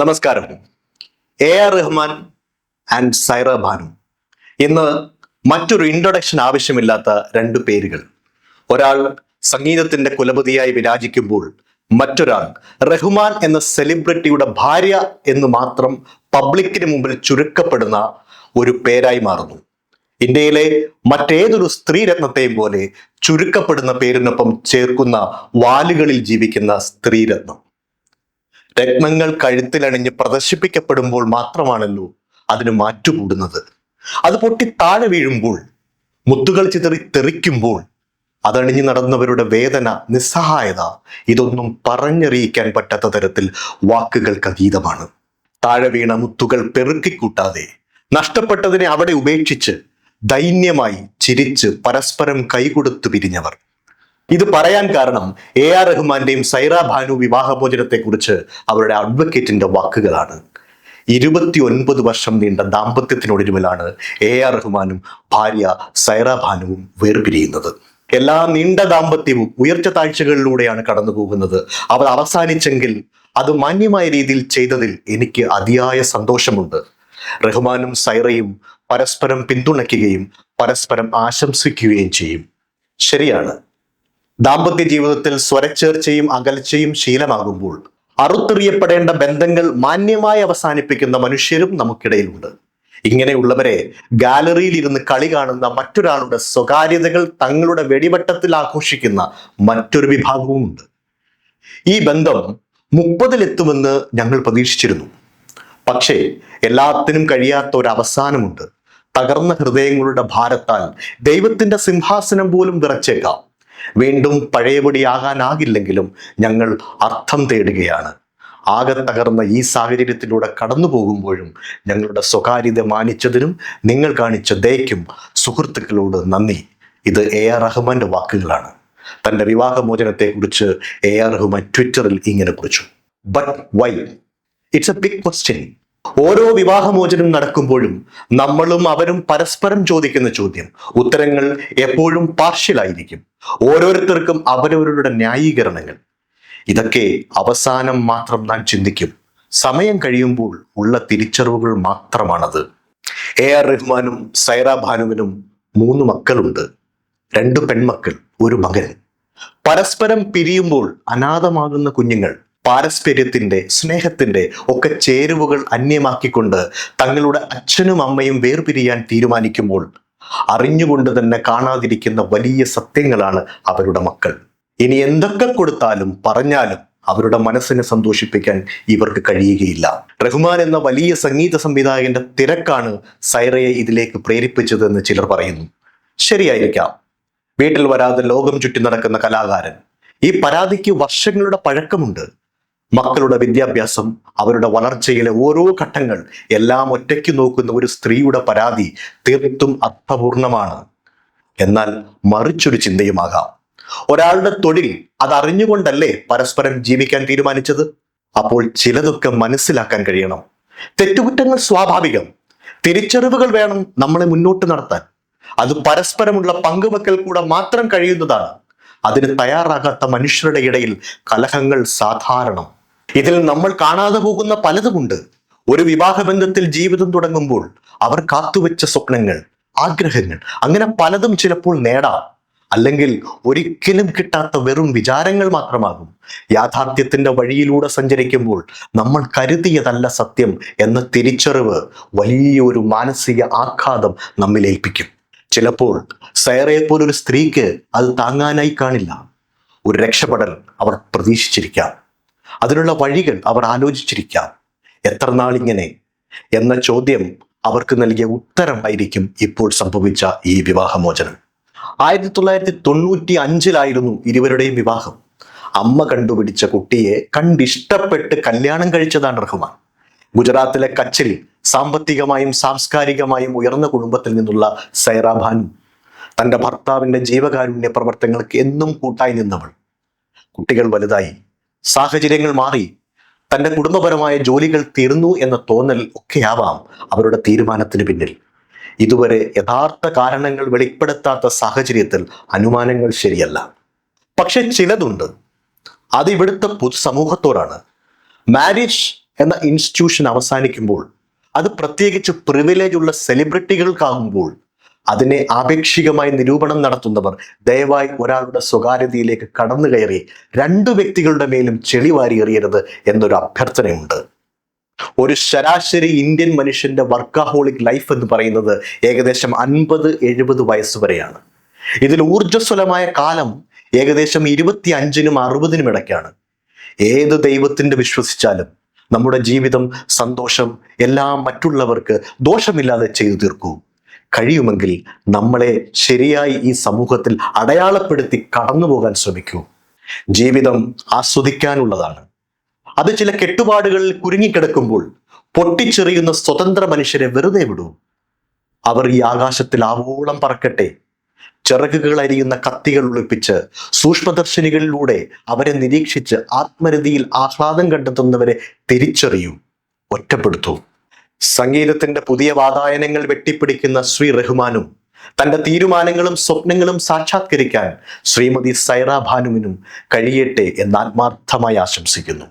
നമസ്കാരം. A R Rahman and Saira Banu. ഇന്ന് മറ്റൊരു ഇൻട്രൊഡക്ഷൻ ആവശ്യമില്ലാത്ത രണ്ട് പേരുകൾ. ഒരാൾ സംഗീതത്തിന്റെ കുലപതിയായി വിരാജിക്കുമ്പോൾ മറ്റൊരാൾ റഹ്മാൻ എന്ന സെലിബ്രിറ്റിയുടെ ഭാര്യ എന്ന് മാത്രം പബ്ലിക്കിന് മുമ്പിൽ ചുരുക്കപ്പെടുന്ന ഒരു പേരായി മാറുന്നു. ഇന്ത്യയിലെ മറ്റേതൊരു സ്ത്രീരത്നത്തെയും പോലെ ചുരുക്കപ്പെടുന്ന പേരിനൊപ്പം ചേർക്കുന്ന വാലുകളിൽ ജീവിക്കുന്ന സ്ത്രീരത്നം. രത്നങ്ങൾ കഴുത്തിലണിഞ്ഞ് പ്രദർശിപ്പിക്കപ്പെടുമ്പോൾ മാത്രമാണല്ലോ അതിന് മാറ്റുകൂടുന്നത്. അത് പൊട്ടി താഴെ വീഴുമ്പോൾ മുത്തുകൾ ചിതറി തെറിക്കുമ്പോൾ അതണിഞ്ഞു നടന്നവരുടെ വേദന നിസ്സഹായത ഇതൊന്നും പറഞ്ഞറിയിക്കാൻ പറ്റാത്ത തരത്തിൽ വാക്കുകൾക്ക് അതീതമാണ്. താഴെ വീണ മുത്തുകൾ പെറുക്കിക്കൂട്ടാതെ നഷ്ടപ്പെട്ടതിനെ അവിടെ ഉപേക്ഷിച്ച് ദൈന്യമായി ചിരിച്ച് പരസ്പരം കൈകൊടുത്തു പിരിഞ്ഞവർ. ഇത് പറയാൻ കാരണം എ ആർ റഹ്മാന്റെയും സൈറ ഭാനു വിവാഹമോചനത്തെക്കുറിച്ച് അവരുടെ അഡ്വക്കേറ്റിന്റെ വാക്കുകളാണ്. ഇരുപത്തി ഒൻപത് വർഷം നീണ്ട ദാമ്പത്യത്തിനൊടുവിലാണ് എ ആർ റഹ്മാനും ഭാര്യ സൈറ ഭാനുവും വേർപിരിയുന്നത്. എല്ലാ നീണ്ട ദാമ്പത്യവും ഉയർച്ച താഴ്ചകളിലൂടെയാണ് കടന്നു പോകുന്നത് അവർ അവസാനിച്ചെങ്കിൽ അത് മാന്യമായ രീതിയിൽ ചെയ്തതിൽ എനിക്ക് അതിയായ സന്തോഷമുണ്ട്. റഹ്മാനും സൈറയും പരസ്പരം പിന്തുണയ്ക്കുകയും പരസ്പരം ആശംസിക്കുകയും ചെയ്യും. ശരിയാണ്. ദാമ്പത്യ ജീവിതത്തിൽ സ്വരച്ചേർച്ചയും അകൽച്ചയും ശീലമാകുമ്പോൾ അറുത്തെറിയപ്പെടേണ്ട ബന്ധങ്ങൾ മാന്യമായി അവസാനിപ്പിക്കുന്ന മനുഷ്യരും നമുക്കിടയിലുണ്ട്. ഇങ്ങനെയുള്ളവരെ ഗാലറിയിൽ ഇരുന്ന് കളി കാണുന്ന മറ്റൊരാളുടെ സ്വകാര്യതകൾ തങ്ങളുടെ വെടിവട്ടത്തിൽ ആഘോഷിക്കുന്ന മറ്റൊരു വിഭാഗവുമുണ്ട്. ഈ ബന്ധം മുപ്പതിലെത്തുമെന്ന് ഞങ്ങൾ പ്രതീക്ഷിച്ചിരുന്നു. പക്ഷേ എല്ലാത്തിനും കഴിയാത്ത ഒരു അവസാനമുണ്ട്. തകർന്ന ഹൃദയങ്ങളുടെ ഭാരത്താൽ ദൈവത്തിന്റെ സിംഹാസനം പോലും വിറച്ചേക്കാം. വീണ്ടും പഴയപടിയാകാനാകില്ലെങ്കിലും ഞങ്ങൾ അർത്ഥം തേടുകയാണ്. ആകെ തകർന്ന ഈ സാഹചര്യത്തിലൂടെ കടന്നു പോകുമ്പോഴും ഞങ്ങളുടെ സ്വകാര്യത മാനിച്ചതിനും നിങ്ങൾ കാണിച്ച ദയക്കും സുഹൃത്തുക്കളോട് നന്ദി. ഇത് എ ആർ റഹ്മാന്റെ വാക്കുകളാണ്. തന്റെ വിവാഹമോചനത്തെക്കുറിച്ച് എ ആർ റഹ്മാൻ ട്വിറ്ററിൽ ഇങ്ങനെ കുറിച്ചു. But why it's a big question ഓരോ വിവാഹമോചനം നടക്കുമ്പോഴും നമ്മളും അവരും പരസ്പരം ചോദിക്കുന്ന ചോദ്യം ഉത്തരങ്ങൾ എപ്പോഴും പാർഷ്യലായിരിക്കും. ഓരോരുത്തർക്കും അവരവരുടെ ന്യായീകരണങ്ങൾ. ഇതൊക്കെ അവസാനം മാത്രം നാം ചിന്തിക്കും. സമയം കഴിയുമ്പോൾ ഉള്ള തിരിച്ചറിവുകൾ മാത്രമാണത്. എ ആർ റഹ്മാനും സൈറ ഭാനുവിനും മൂന്ന് മക്കളുണ്ട്. രണ്ട് പെൺമക്കൾ ഒരു മകൻ. പരസ്പരം പിരിയുമ്പോൾ അനാഥമാകുന്ന കുഞ്ഞുങ്ങൾ പാരസ്പര്യത്തിന്റെ സ്നേഹത്തിന്റെ ഒക്കെ ചേരുവകൾ അന്യമാക്കിക്കൊണ്ട് തങ്ങളുടെ അച്ഛനും അമ്മയും വേർപിരിയാൻ തീരുമാനിക്കുമ്പോൾ അറിഞ്ഞുകൊണ്ട് തന്നെ കാണാതിരിക്കുന്ന വലിയ സത്യങ്ങളാണ് അവരുടെ മക്കൾ. ഇനി എന്തൊക്കെ കൊടുത്താലും പറഞ്ഞാലും അവരുടെ മനസ്സിനെ സന്തോഷിപ്പിക്കാൻ ഇവർക്ക് കഴിയുകയില്ല. റഹ്മാൻ എന്ന വലിയ സംഗീത സംവിധായകന്റെ തിരക്കാണ് സൈറയെ ഇതിലേക്ക് പ്രേരിപ്പിച്ചതെന്ന് ചിലർ പറയുന്നു. ശരിയായിരിക്കാം. വീട്ടിൽ വരാതെ ലോകം ചുറ്റി നടക്കുന്ന കലാകാരൻ. ഈ പരാതിക്ക് വർഷങ്ങളുടെ പഴക്കമുണ്ട്. മക്കളുടെ വിദ്യാഭ്യാസം അവരുടെ വളർച്ചയിലെ ഓരോ ഘട്ടങ്ങൾ എല്ലാം ഒറ്റയ്ക്ക് നോക്കുന്ന ഒരു സ്ത്രീയുടെ പരാതി തീർത്തും അർത്ഥപൂർണമാണ്. എന്നാൽ മറിച്ചൊരു ചിന്തയുമാകാം. ഒരാളുടെ തൊഴിൽ അതറിഞ്ഞുകൊണ്ടല്ലേ പരസ്പരം ജീവിക്കാൻ തീരുമാനിച്ചത്? അപ്പോൾ ചിലതൊക്കെ മനസ്സിലാക്കാൻ കഴിയണം. തെറ്റുകുറ്റങ്ങൾ സ്വാഭാവികം. തിരിച്ചറിവുകൾ വേണം നമ്മളെ മുന്നോട്ട് നടത്താൻ. അത് പരസ്പരമുള്ള പങ്കുവെക്കൽ കൂടെ മാത്രം കഴിയുന്നതാണ്. അതിന് തയ്യാറാകാത്ത മനുഷ്യരുടെ ഇടയിൽ കലഹങ്ങൾ സാധാരണം. ഇതിൽ നമ്മൾ കാണാതെ പോകുന്ന പലതുമുണ്ട്. ഒരു വിവാഹബന്ധത്തിൽ ജീവിതം തുടങ്ങുമ്പോൾ അവർ കാത്തുവെച്ച സ്വപ്നങ്ങൾ ആഗ്രഹങ്ങൾ അങ്ങനെ പലതും ചിലപ്പോൾ നേടാം. അല്ലെങ്കിൽ ഒരിക്കലും കിട്ടാത്ത വെറും വിചാരങ്ങൾ മാത്രമാകും. യാഥാർത്ഥ്യത്തിന്റെ വഴിയിലൂടെ സഞ്ചരിക്കുമ്പോൾ നമ്മൾ കരുതിയതല്ല സത്യം എന്ന തിരിച്ചറിവ് വലിയൊരു മാനസിക ആഘാതം നമ്മിൽ ഏൽപ്പിക്കും. ചിലപ്പോൾ സയറയെ പോലൊരു സ്ത്രീക്ക് അത് താങ്ങാനായി കാണില്ല. ഒരു രക്ഷപ്പെടൽ അവർ പ്രതീക്ഷിച്ചിരിക്കാം. അതിനുള്ള വഴികൾ അവർ ആലോചിച്ചിരിക്കാം. എത്ര നാളിങ്ങനെ? എന്ന ചോദ്യം അവർക്ക് നൽകിയ ഉത്തരമായിരിക്കും ഇപ്പോൾ സംഭവിച്ച ഈ വിവാഹമോചനം. ആയിരത്തി തൊള്ളായിരത്തി തൊണ്ണൂറ്റി അഞ്ചിലായിരുന്നു ഇരുവരുടെയും വിവാഹം. അമ്മ കണ്ടുപിടിച്ച കുട്ടിയെ കണ്ടിഷ്ടപ്പെട്ട് കല്യാണം കഴിച്ചതാണ് റഹ്മാൻ. ഗുജറാത്തിലെ കച്ചിൽ സാമ്പത്തികമായും സാംസ്കാരികമായും ഉയർന്ന കുടുംബത്തിൽ നിന്നുള്ള സൈറ ഭാനു. തന്റെ ഭർത്താവിന്റെ ജീവകാരുണ്യ പ്രവർത്തനങ്ങൾക്ക് എന്നും കൂട്ടായി നിന്നവൾ. കുട്ടികൾ വലുതായി. സാഹചര്യങ്ങൾ മാറി. തന്റെ കുടുംബപരമായ ജോലികൾ തീർന്നു എന്ന തോന്നൽ ഒക്കെയാവാം അവരുടെ തീരുമാനത്തിന് പിന്നിൽ. ഇതുവരെ യഥാർത്ഥ കാരണങ്ങൾ വെളിപ്പെടുത്താത്ത സാഹചര്യത്തിൽ അനുമാനങ്ങൾ ശരിയല്ല. പക്ഷെ ചിലതുണ്ട്. അത് ഇവിടുത്തെ പൊതുസമൂഹത്തോടാണ്. മാരേജ് എന്ന ഇൻസ്റ്റിറ്റ്യൂഷൻ അവസാനിക്കുമ്പോൾ അത് പ്രത്യേകിച്ച് പ്രിവിലേജ് ഉള്ള സെലിബ്രിറ്റികൾക്കാകുമ്പോൾ അതിനെ ആപേക്ഷികമായി നിരൂപണം നടത്തുന്നവർ ദയവായി ഒരാളുടെ സ്വകാര്യതയിലേക്ക് കടന്നു കയറി രണ്ടു വ്യക്തികളുടെ മേലും ചെളി വാരി എറിയരുത് എന്നൊരു അഭ്യർത്ഥനയുണ്ട്. ഒരു ശരാശരി ഇന്ത്യൻ മനുഷ്യന്റെ വർക്കാഹോളിക് ലൈഫ് എന്ന് പറയുന്നത് ഏകദേശം അൻപത് എഴുപത് വയസ്സ് വരെയാണ്. ഇതിൽ ഊർജസ്വലമായ കാലം ഏകദേശം ഇരുപത്തി അഞ്ചിനും അറുപതിനും ഇടയ്ക്കാണ്. ഏത് ദൈവത്തിന്റെ വിശ്വസിച്ചാലും നമ്മുടെ ജീവിതം സന്തോഷം എല്ലാം മറ്റുള്ളവർക്ക് ദോഷമില്ലാതെ ചെയ്തു തീർക്കൂ. കഴിയുമെങ്കിൽ നമ്മളെ ശരിയായി ഈ സമൂഹത്തിൽ അടയാളപ്പെടുത്തി കടന്നു പോകാൻ ശ്രമിക്കൂ. ജീവിതം ആസ്വദിക്കാനുള്ളതാണ്. അത് ചില കെട്ടുപാടുകളിൽ കുരുങ്ങിക്കിടക്കുമ്പോൾ പൊട്ടിച്ചെറിയുന്ന സ്വതന്ത്ര മനുഷ്യരെ വെറുതെ വിടൂ. അവർ ഈ ആകാശത്തിൽ ആവോളം പറക്കട്ടെ. ചിറകുകൾ അരിയുന്ന കത്തികൾ ഒളിപ്പിച്ച് സൂക്ഷ്മദർശിനികളിലൂടെ അവരെ നിരീക്ഷിച്ച് ആത്മരതിയിൽ ആഹ്ലാദം കണ്ടെത്തുന്നവരെ തിരിച്ചറിയൂ. ഒറ്റപ്പെടുത്തൂ. സംഗീതത്തിന്റെ പുതിയ വാതായനങ്ങൾ വെട്ടിപ്പിടിക്കുന്ന ശ്രീ റഹ്മാനും തന്റെ തീരുമാനങ്ങളും സ്വപ്നങ്ങളും സാക്ഷാത്കരിക്കാൻ ശ്രീമതി സൈറ ഭാനുവിനും കഴിയട്ടെ എന്ന് ആത്മാർത്ഥമായി ആശംസിക്കുന്നു.